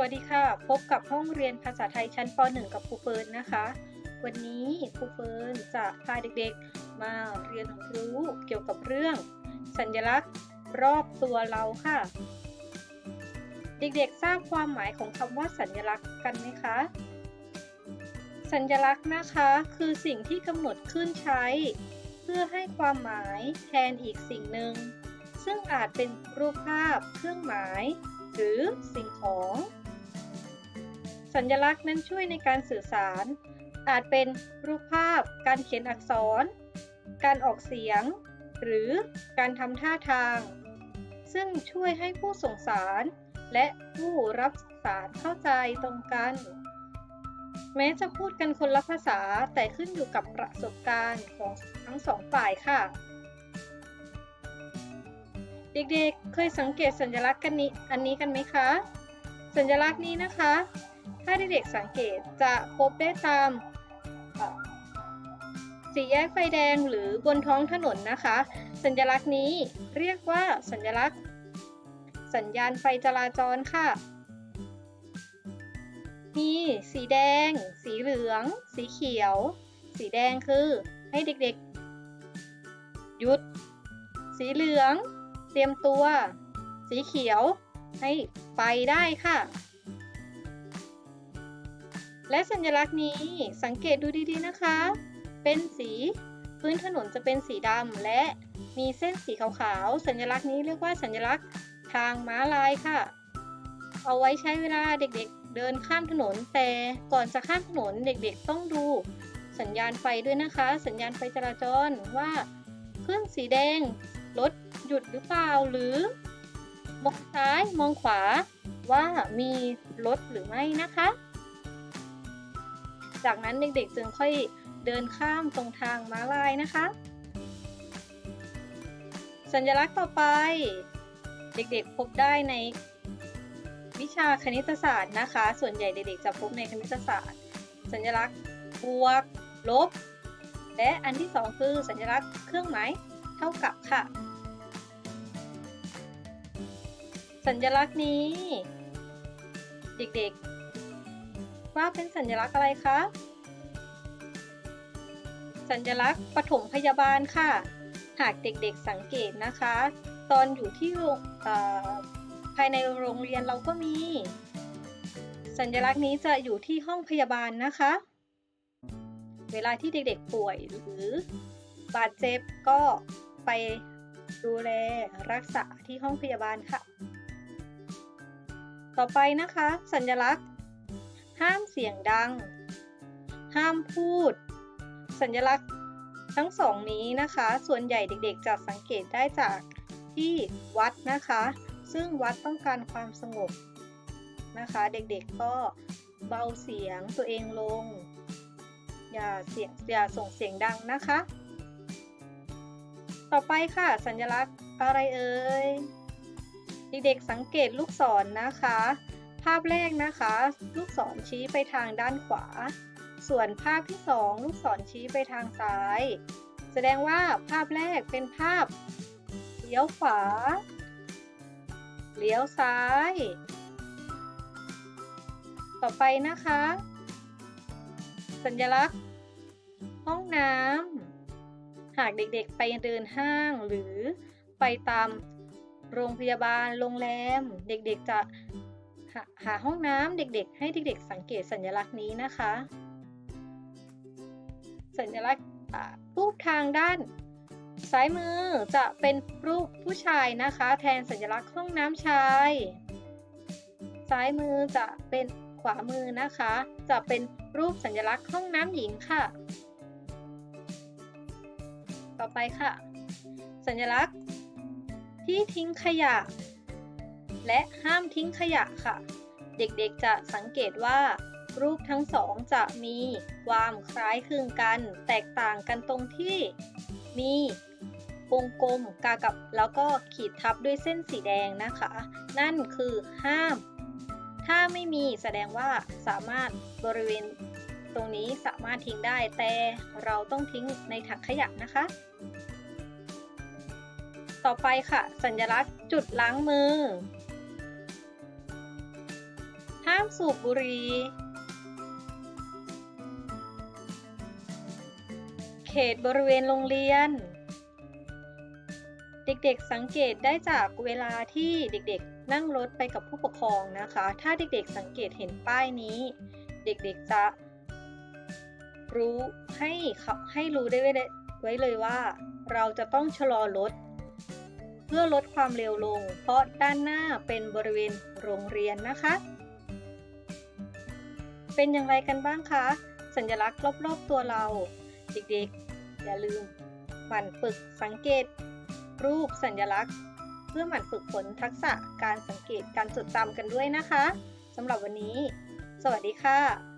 วัสดีค่ะ พบกับห้องเรียนภาษาไทยชั้นป .1 กับครูเฟิร์นนะคะ วันนี้ครูเฟิร์นจะพาเด็กๆ มาเรียนรู้เกี่ยวกับเรื่อง สัญลักษณ์รอบตัวเราค่ะ เด็กๆ ทราบความหมายของคำว่าสัญลักษณ์กันไหมคะ สัญลักษณ์นะคะคือสิ่งที่กำหนดขึ้นใช้ เพื่อให้ความหมายแทนอีกสิ่งหนึ่ง ซึ่งอาจเป็นรูปภาพเครื่องหมายหรือสิ่งของ สัญลักษณ์นั้นช่วยในการสื่อสาร อาจเป็นรูปภาพ การเขียนอักษร การออกเสียง หรือการทำท่าทาง ซึ่งช่วยให้ผู้ส่งสาร และผู้รับสารเข้าใจตรงกัน แม้จะพูดกันคนละภาษาแต่ขึ้นอยู่กับประสบการณ์ของทั้งสองฝ่ายค่ะเด็กๆ เคยสังเกตสัญลักษณ์กันนี้อันนี้กันไหมคะ สัญลักษณ์นี้นะคะ ถ้าเด็กๆสังเกตจะพบได้ตามสี่แยกไฟแดงหรือบนท้องถนนนะคะ สัญลักษณ์นี้เรียกว่าสัญลักษณ์ สัญญาณไฟจราจรค่ะ มีสีแดง สีเหลือง สีเขียว สีแดงคือให้เด็กๆ หยุด สีเหลือง เตรียมตัว สีเขียว ให้ไปได้ค่ะ และสัญลักษณ์นี้สังเกตดูดีๆนะคะ เป็นสีพื้นถนนจะเป็นสีดำและมีเส้นสีขาวๆ สัญลักษณ์นี้เรียกว่าสัญลักษณ์ทางม้าลายค่ะ เอาไว้ใช้เวลาเด็กๆ เดินข้ามถนน แต่ก่อนจะข้ามถนนเด็กๆ ต้องดู สัญญาณไฟด้วยนะคะ สัญญาณไฟจราจรว่าขึ้นสีแดงรถหยุดหรือเปล่าหรือ มองซ้ายมองขวาว่ามีรถหรือไม่นะคะ จากนั้นเด็กๆจึงค่อยเดินข้ามตรงทางม้าลายนะคะ สัญลักษณ์ต่อไป เด็กๆพบได้ในวิชาคณิตศาสตร์นะคะ ส่วนใหญ่เด็กๆจะพบในคณิตศาสตร์ สัญลักษณ์บวก ลบ และอันที่สองคือสัญลักษณ์เครื่องหมายเท่ากับค่ะ สัญลักษณ์นี้ เด็กๆ ว่าเป็นสัญลักษณ์อะไรคะ สัญลักษณ์ปฐมพยาบาลค่ะ หากเด็กๆสังเกตนะคะ ตอนอยู่ที่ภายในโรงเรียนเราก็มี สัญลักษณ์นี้จะอยู่ที่ห้องพยาบาลนะคะ เวลาที่เด็กๆป่วยหรือบาดเจ็บก็ไปดูแลรักษาที่ห้องพยาบาลค่ะ ต่อไปนะคะ สัญลักษณ์ ห้ามเสียงดัง ห้ามพูด สัญลักษณ์ทั้งสองนี้นะคะ ส่วนใหญ่เด็กๆจะสังเกตได้จากที่วัดนะคะ ซึ่งวัดต้องการความสงบนะคะ เด็กๆก็เบาเสียงตัวเองลง อย่าเสียงอย่าส่งเสียงดังนะคะ ต่อไปค่ะสัญลักษณ์อะไรเอ่ยเด็กๆสังเกตลูกศรนนะคะาพแรกนะคะ ลูกศรชี้ไปทางด้านขวา ส่วนภาพที่ 2 ลูกศรชี้ไปทางซ้าย แสดงว่าภาพแรกเป็นภาพเลี้ยวขวา เลี้ยวซ้าย ต่อไปนะคะ สัญลักษณ์ ห้องน้ำหากเด็กๆไปเดินห้างหรือไปตามโรงพยาบาลโรงแรม เด็กๆจะ หาห้องน้ำเด็กๆ ให้เด็กๆ สังเกตสัญลักษณ์นี้นะคะ สัญลักษณ์รูปทางด้านซ้ายมือจะเป็นรูปผู้ชายนะคะ แทนสัญลักษณ์ห้องน้ำชาย ซ้ายมือจะเป็นขวามือนะคะ จะเป็นรูปสัญลักษณ์ห้องน้ำหญิงค่ะ ต่อไปค่ะ สัญลักษณ์ที่ทิ้งขยะ และห้ามทิ้งขยะค่ะ เด็กๆจะสังเกตว่า รูปทั้งสองจะมีความคล้ายคลึงกัน แตกต่างกันตรงที่มีวงกลมกากับแล้วก็ขีดทับด้วยเส้นสีแดงนะคะ นั่นคือห้าม ถ้าไม่มีแสดงว่าสามารถบริเวณตรงนี้สามารถทิ้งได้ แต่เราต้องทิ้งในถังขยะนะคะ ต่อไปค่ะ สัญลักษณ์จุดล้างมือามสูบบุหรี่ เขตบริเวณโรงเรียน เด็กๆสังเกตได้จากเวลาที่เด็กๆ นั่งรถไปกับผู้ปกครองนะคะ ถ้าเด็กๆสังเกตเห็นป้ายนี้ เด็กๆจะรู้ให้เขาให้รู้ได้ไว้เลยไว้เลยว่า เราจะต้องชะลอรถเพื่อลดความเร็วลง เพราะด้านหน้าเป็นบริเวณโรงเรียนนะคะ เป็นอย่างไรกันบ้างคะ สัญลักษณ์รอบๆตัวเรา เด็กๆ อย่าลืมหมั่นฝึกสังเกต รูปสัญลักษณ์ เพื่อหมั่นฝึกฝนทักษะการสังเกตการจดจำกันด้วยนะคะสำหรับวันนี้ สวัสดีค่ะ